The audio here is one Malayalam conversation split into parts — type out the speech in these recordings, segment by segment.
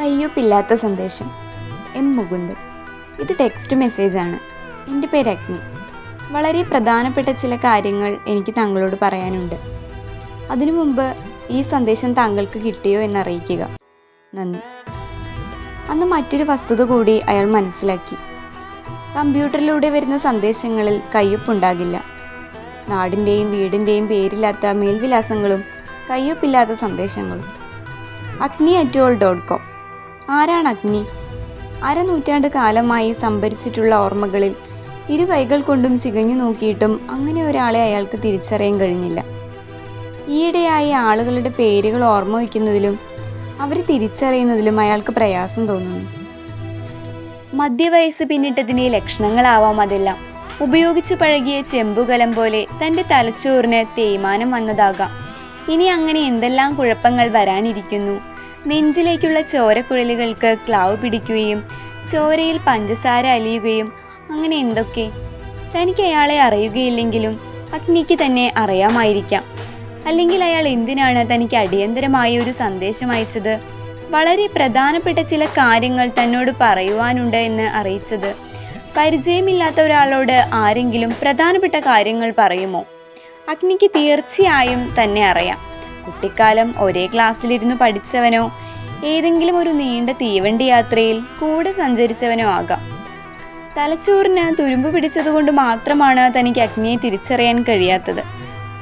കയ്യൊപ്പില്ലാത്ത സന്ദേശം. എം മുകുന്ദൻ. ഇത് ടെക്സ്റ്റ് മെസ്സേജാണ് എന്റെ പേര് അഗ്നി. വളരെ പ്രധാനപ്പെട്ട ചില കാര്യങ്ങൾ എനിക്ക് താങ്കളോട് പറയാനുണ്ട്. അതിനു മുമ്പ് ഈ സന്ദേശം താങ്കൾക്ക് കിട്ടിയോ എന്ന് അറിയിക്കുക നന്ദി. അന്ന് മറ്റൊരു വസ്തുത കൂടി അയാൾ മനസ്സിലാക്കി. കമ്പ്യൂട്ടറിലൂടെ വരുന്ന സന്ദേശങ്ങളിൽ കയ്യൊപ്പുണ്ടാകില്ല. നാടിന്റെയും വീടിന്റെയും പേരില്ലാത്ത മേൽവിലാസങ്ങളും കയ്യൊപ്പില്ലാത്ത സന്ദേശങ്ങളും. അഗ്നി അറ്റോൾ ഡോട്ട് കോം ആരാണ് അഗ്നി? അരനൂറ്റാണ്ട് കാലമായി സംഭരിച്ചിട്ടുള്ള ഓർമ്മകളിൽ ഇരു കൈകൾ കൊണ്ടും ചികഞ്ഞു നോക്കിയിട്ടും അങ്ങനെ ഒരാളെ അയാൾക്ക് തിരിച്ചറിയാൻ കഴിഞ്ഞില്ല. ഈയിടെയായി ആളുകളുടെ പേരുകൾ ഓർമ്മ വയ്ക്കുന്നതിലും അവരെ തിരിച്ചറിയുന്നതിലും അയാൾക്ക് പ്രയാസം തോന്നുന്നു. മധ്യവയസ്സ് പിന്നിട്ടതിന്റെ ലക്ഷണങ്ങളാവാം അതെല്ലാം. ഉപയോഗിച്ച് പഴകിയ ചെമ്പുകലം പോലെ തന്റെ തലച്ചോറിന് തേയ്മാനം വന്നതാകാം. ഇനി അങ്ങനെ എന്തെല്ലാം കുഴപ്പങ്ങൾ വരാനിരിക്കുന്നു? നെഞ്ചിലേക്കുള്ള ചോരക്കുഴലുകൾക്ക് ക്ലാവ് പിടിക്കുകയും ചോരയിൽ പഞ്ചസാര അലിയുകയും അങ്ങനെ എന്തൊക്കെ? തനിക്ക് അയാളെ അറിയുകയില്ലെങ്കിലും അഗ്നിക്ക് തന്നെ അറിയാമായിരിക്കാം. അല്ലെങ്കിൽ അയാൾ എന്തിനാണ് തനിക്ക് അടിയന്തരമായ ഒരു സന്ദേശം അയച്ചത്? വളരെ പ്രധാനപ്പെട്ട ചില കാര്യങ്ങൾ തന്നോട് പറയുവാനുണ്ട് എന്ന് അറിയിച്ചത്. പരിചയമില്ലാത്ത ഒരാളോട് ആരെങ്കിലും പ്രധാനപ്പെട്ട കാര്യങ്ങൾ പറയുമോ? അഗ്നിക്ക് തീർച്ചയായും തന്നെ അറിയാം. കുട്ടിക്കാലം ഒരേ ക്ലാസ്സിലിരുന്ന് പഠിച്ചവനോ ഏതെങ്കിലും ഒരു നീണ്ട തീവണ്ടി യാത്രയിൽ കൂടെ സഞ്ചരിച്ചവനോ ആകാം. തലച്ചോറിന് തുരുമ്പ് പിടിച്ചതുകൊണ്ട് മാത്രമാണ് തനിക്ക് അഗ്നിയെ തിരിച്ചറിയാൻ കഴിയാത്തത്.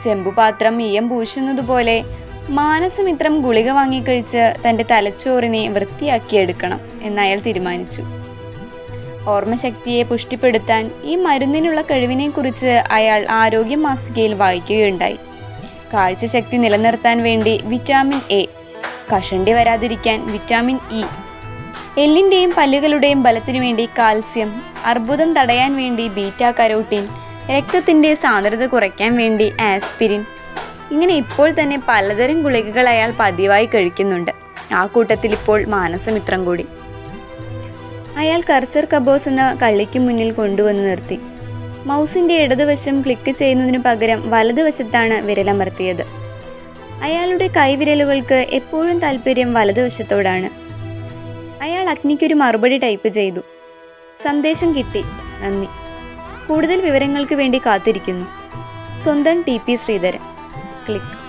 ചെമ്പുപാത്രം ഈയം പൂശുന്നതുപോലെ മാനസമിത്രം ഗുളിക വാങ്ങിക്കഴിച്ച് തന്റെ തലച്ചോറിനെ വൃത്തിയാക്കിയെടുക്കണം എന്നയാൾ തീരുമാനിച്ചു. ഓർമ്മശക്തിയെ പുഷ്ടിപ്പെടുത്താൻ ഈ മരുന്നിനുള്ള കഴിവിനെക്കുറിച്ച് അയാൾ ആരോഗ്യ മാസികയിൽ വായിക്കുകയുണ്ടായി. കാഴ്ചശക്തി നിലനിർത്താൻ വേണ്ടി വിറ്റാമിൻ എ. കഷണ്ടി വരാതിരിക്കാൻ വിറ്റാമിൻ ഇ. എല്ലിന്റെയും പല്ലുകളുടെയും ബലത്തിനു വേണ്ടി കാൽസ്യം അർബുദം തടയാൻ വേണ്ടി ബീറ്റ കരോട്ടീൻ രക്തത്തിന്റെ സാന്ദ്രത കുറയ്ക്കാൻ വേണ്ടി ആസ്പിരിൻ. ഇങ്ങനെ ഇപ്പോൾ തന്നെ പലതരം ഗുളികകൾ അയാൾ പതിവായി കഴിക്കുന്നുണ്ട്. ആ കൂട്ടത്തിൽ ഇപ്പോൾ മാനസമിത്രം കൂടി. അയാൾ കർസർ കബോസ് എന്ന കള്ളിക്ക് മുന്നിൽ കൊണ്ടുവന്ന് നിർത്തി. മൗസിന്റെ ഇടതുവശം ക്ലിക്ക് ചെയ്യുന്നതിനു പകരം വലതുവശത്താണ് വിരലമർത്തിയത്. അയാളുടെ കൈവിരലുകൾക്ക് എപ്പോഴും താല്പര്യം വലതുവശത്തോടാണ്. അയാൾ അഗ്നിക്കൊരു മറുപടി ടൈപ്പ് ചെയ്തു. സന്ദേശം കിട്ടി. നന്ദി. കൂടുതൽ വിവരങ്ങൾക്ക് വേണ്ടി കാത്തിരിക്കുന്നു. സ്വന്തം ടി പി ശ്രീധരൻ. ക്ലിക്ക്.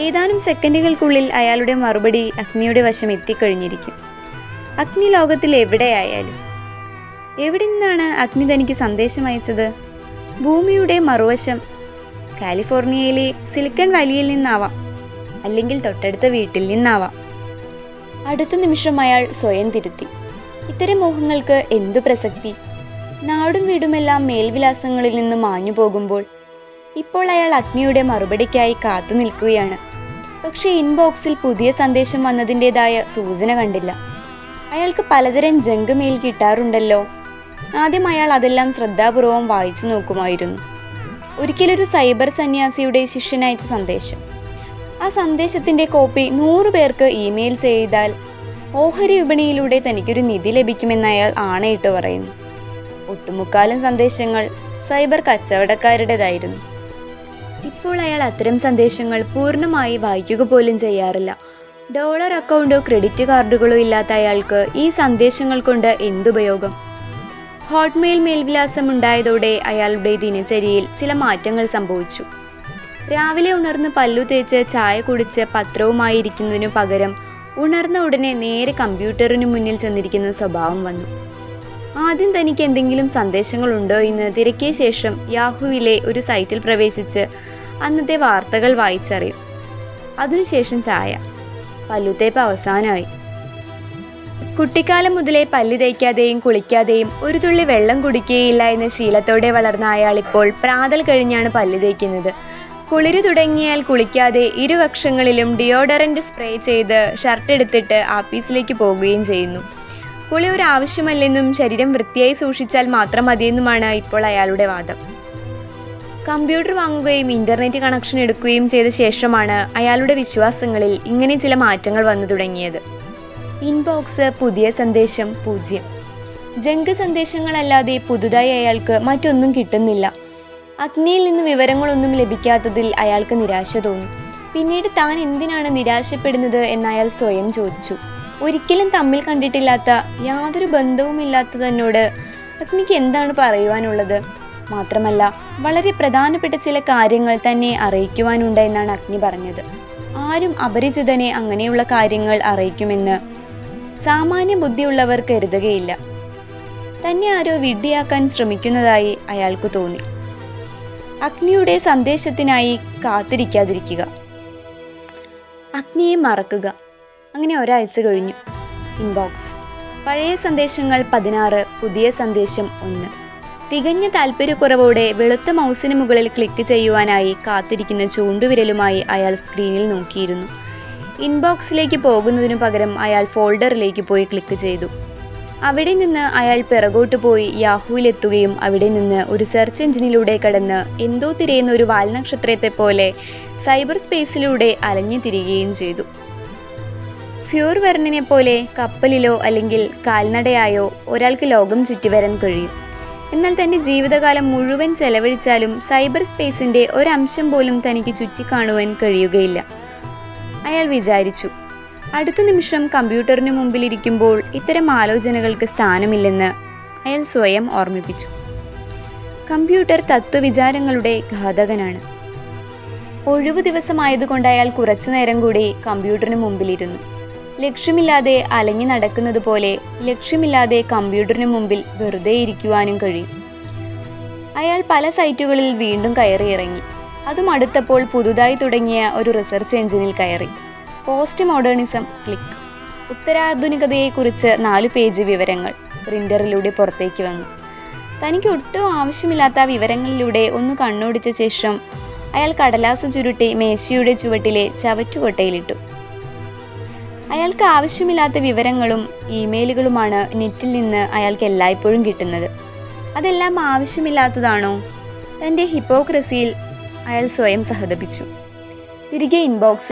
ഏതാനും സെക്കൻഡുകൾക്കുള്ളിൽ അയാളുടെ മറുപടി അഗ്നിയുടെ വശം എത്തിക്കഴിഞ്ഞിരിക്കും. അഗ്നി ലോകത്തിൽ എവിടെയായാലും. എവിടെ നിന്നാണ് അഗ്നി തനിക്ക് സന്ദേശം അയച്ചത്? ഭൂമിയുടെ മറുവശം കാലിഫോർണിയയിലെ സിലിക്കൺ വാലിയിൽ നിന്നാവാം അല്ലെങ്കിൽ തൊട്ടടുത്ത വീട്ടിൽ നിന്നാവാം. അടുത്ത നിമിഷം അയാൾ സ്വയം തിരുത്തി. ഇത്തരം മോഹങ്ങൾക്ക് എന്തു പ്രസക്തി? നാടും വീടുമെല്ലാം മേൽവിലാസങ്ങളിൽ നിന്ന് മാഞ്ഞു പോകുമ്പോൾ ഇപ്പോൾ അയാൾ അഗ്നിയുടെ മറുപടിക്കായി കാത്തു നിൽക്കുകയാണ്. പക്ഷേ ഇൻബോക്സിൽ പുതിയ സന്ദേശം വന്നതിന്റെതായ സൂചന കണ്ടില്ല. അയാൾക്ക് പലതരം ജങ്ക് മെയിൽ കിട്ടാറുണ്ടല്ലോ. ആദ്യം അയാൾ അതെല്ലാം ശ്രദ്ധാപൂർവം വായിച്ചു നോക്കുമായിരുന്നു. ഒരിക്കലൊരു സൈബർ സന്യാസിയുടെ ശിഷ്യനയച്ച സന്ദേശം. ആ സന്ദേശത്തിന്റെ കോപ്പി നൂറു പേർക്ക് ഇമെയിൽ ചെയ്താൽ ഓഹരി വിപണിയിലൂടെ തനിക്കൊരു നിധി ലഭിക്കുമെന്ന് അയാൾ ആണയിട്ട് പറയുന്നു. ഒട്ടുമുക്കാലും സന്ദേശങ്ങൾ സൈബർ കച്ചവടക്കാരുടേതായിരുന്നു. ഇപ്പോൾ അയാൾ അത്തരം സന്ദേശങ്ങൾ പൂർണമായി വായിക്കുക പോലും ചെയ്യാറില്ല. ഡോളർ അക്കൗണ്ടോ ക്രെഡിറ്റ് കാർഡുകളോ ഇല്ലാത്ത അയാൾക്ക് ഈ സന്ദേശങ്ങൾ കൊണ്ട് എന്തുപയോഗം? ഹോട്ട്മെയിൽ മേൽവിലാസം ഉണ്ടായതോടെ അയാളുടെ ദിനചര്യയിൽ ചില മാറ്റങ്ങൾ സംഭവിച്ചു. രാവിലെ ഉണർന്ന് പല്ലു തേച്ച് ചായ കുടിച്ച് പത്രവുമായി ഇരിക്കുന്നതിനു പകരം ഉണർന്ന ഉടനെ നേരെ കമ്പ്യൂട്ടറിനു മുന്നിൽ ചെന്നിരിക്കുന്ന സ്വഭാവം വന്നു. ആദ്യം തനിക്ക് എന്തെങ്കിലും സന്ദേശങ്ങളുണ്ടോ? എന്ന് തിരക്കിയ ശേഷം യാഹുവിലെ ഒരു സൈറ്റിൽ പ്രവേശിച്ച് അന്നത്തെ വാർത്തകൾ വായിച്ചറിയും. അതിനുശേഷം ചായ. പല്ലുത്തേപ്പ് അവസാനമായി. കുട്ടിക്കാലം മുതലേ പല്ല് തേക്കാതെയും കുളിക്കാതെയും ഒരു തുള്ളി വെള്ളം കുടിക്കുകയില്ല എന്ന ശീലത്തോടെ വളർന്ന അയാൾ ഇപ്പോൾ പ്രാതൽ കഴിഞ്ഞാണ് പല്ല് തേക്കുന്നത്. കുളിര് തുടങ്ങിയാൽ കുളിക്കാതെ ഇരുവക്ഷങ്ങളിലും ഡിയോഡറന്റ് സ്പ്രേ ചെയ്ത് ഷർട്ട് എടുത്തിട്ട് ആഫീസിലേക്ക് പോകുകയും ചെയ്യുന്നു. കുളി ഒരു ആവശ്യമല്ലെന്നും ശരീരം വൃത്തിയായി സൂക്ഷിച്ചാൽ മാത്രം മതിയെന്നുമാണ് ഇപ്പോൾ അയാളുടെ വാദം. കമ്പ്യൂട്ടർ വാങ്ങുകയും ഇന്റർനെറ്റ് കണക്ഷൻ എടുക്കുകയും ചെയ്ത ശേഷമാണ് അയാളുടെ വിശ്വാസങ്ങളിൽ ഇങ്ങനെ ചില മാറ്റങ്ങൾ വന്നു തുടങ്ങിയത്. ഇൻബോക്സ് പുതിയ സന്ദേശം പൂജ്യം. ജങ്ക് സന്ദേശങ്ങളല്ലാതെ പുതുതായി അയാൾക്ക് മറ്റൊന്നും കിട്ടുന്നില്ല. അഗ്നിയിൽ നിന്ന് വിവരങ്ങളൊന്നും ലഭിക്കാത്തതിൽ അയാൾക്ക് നിരാശ തോന്നി. പിന്നീട് താൻ എന്തിനാണ് നിരാശപ്പെടുന്നത് എന്നയാൾ സ്വയം ചോദിച്ചു. ഒരിക്കലും തമ്മിൽ കണ്ടിട്ടില്ലാത്ത യാതൊരു ബന്ധവുമില്ലാത്ത തന്നോട് അഗ്നിക്ക് എന്താണ് പറയുവാനുള്ളത്? മാത്രമല്ല വളരെ പ്രധാനപ്പെട്ട ചില കാര്യങ്ങൾ തന്നെ അറിയിക്കുവാനുണ്ട് എന്നാണ് അഗ്നി പറഞ്ഞത്. ആരും അപരിചിതനെ അങ്ങനെയുള്ള കാര്യങ്ങൾ അറിയിക്കുമെന്ന് സാമാന്യ ബുദ്ധിയുള്ളവർ കരുതുകയില്ല. തന്നെ ആരോ വിഡ്ഢിയാക്കാൻ ശ്രമിക്കുന്നതായി അയാൾക്ക് തോന്നി. അഗ്നിയുടെ സന്ദേശത്തിനായി കാത്തിരിക്കാതിരിക്കുക. അഗ്നിയെ മറക്കുക. അങ്ങനെ ഒരാഴ്ച കഴിഞ്ഞു. ഇൻബോക്സ് പഴയ സന്ദേശങ്ങൾ പതിനാറ് പുതിയ സന്ദേശം ഒന്ന്. തികഞ്ഞ താല്പര്യക്കുറവോടെ വെളുത്ത മൗസിന് മുകളിൽ ക്ലിക്ക് ചെയ്യുവാനായി കാത്തിരിക്കുന്ന ചൂണ്ടുവിരലുമായി അയാൾ സ്ക്രീനിൽ നോക്കിയിരുന്നു. ഇൻബോക്സിലേക്ക് പോകുന്നതിനു പകരം അയാൾ ഫോൾഡറിലേക്ക് പോയി ക്ലിക്ക് ചെയ്തു. അവിടെ നിന്ന് അയാൾ പിറകോട്ട് പോയി യാഹുവിലെത്തുകയും അവിടെ നിന്ന് ഒരു സെർച്ച് എഞ്ചിനിലൂടെ കടന്ന് എന്തോ തിരയുന്ന ഒരു വാൽനക്ഷത്രത്തെ പോലെ സൈബർ സ്പേസിലൂടെ അലഞ്ഞു തിരികുകയും ചെയ്തു. ഫ്യൂർ വെർണിനെ പോലെ കപ്പലിലോ അല്ലെങ്കിൽ കാൽനടയായോ ഒരാൾക്ക് ലോകം ചുറ്റിവരാൻ കഴിയും. എന്നാൽ തന്റെ ജീവിതകാലം മുഴുവൻ ചെലവഴിച്ചാലും സൈബർ സ്പേസിന്റെ ഒരംശം പോലും തനിക്ക് ചുറ്റിക്കാണുവാൻ കഴിയുകയില്ല. അയാൾ വിചാരിച്ചു. അടുത്ത നിമിഷം കമ്പ്യൂട്ടറിന് മുമ്പിലിരിക്കുമ്പോൾ ഇത്തരം ആലോചനകൾക്ക് സ്ഥാനമില്ലെന്ന് അയാൾ സ്വയം ഓർമ്മിപ്പിച്ചു. കമ്പ്യൂട്ടർ തത്വവിചാരങ്ങളുടെ ഘാതകനാണ്. ഒഴിവു ദിവസമായതുകൊണ്ട് അയാൾ കുറച്ചുനേരം കൂടി കമ്പ്യൂട്ടറിന് മുമ്പിലിരുന്നു. ലക്ഷ്യമില്ലാതെ അലഞ്ഞു നടക്കുന്നത് പോലെ ലക്ഷ്യമില്ലാതെ കമ്പ്യൂട്ടറിന് മുമ്പിൽ വെറുതെ ഇരിക്കുവാനും കഴിയും. അയാൾ പല സൈറ്റുകളിൽ വീണ്ടും കയറിയിറങ്ങി. അതും അടുത്തപ്പോൾ പുതുതായി തുടങ്ങിയ ഒരു റിസർച്ച് എഞ്ചിനിൽ കയറി. പോസ്റ്റ് മോഡേണിസം ക്ലിക്ക് ഉത്തരാധുനികതയെക്കുറിച്ച് നാല് പേജ് വിവരങ്ങൾ പ്രിന്ററിലൂടെ പുറത്തേക്ക് വന്നു. തനിക്ക് ഒട്ടും ആവശ്യമില്ലാത്ത വിവരങ്ങളിലൂടെ ഒന്ന് കണ്ണോടിച്ച ശേഷം അയാൾ കടലാസ് ചുരുട്ടി മേശയുടെ ചുവട്ടിലെ ചവറ്റുകൊട്ടയിലിട്ടു. അയാൾക്ക് ആവശ്യമില്ലാത്ത വിവരങ്ങളും ഇമെയിലുകളുമാണ് നെറ്റിൽ നിന്ന് അയാൾക്ക് എല്ലായ്പ്പോഴും കിട്ടുന്നത്. അതെല്ലാം ആവശ്യമില്ലാത്തതാണോ? തന്റെ ഹിപ്പോക്രസിയിൽ അയാൾ സ്വയം സഹതപിച്ചു. തിരികെ ഇൻബോക്സ്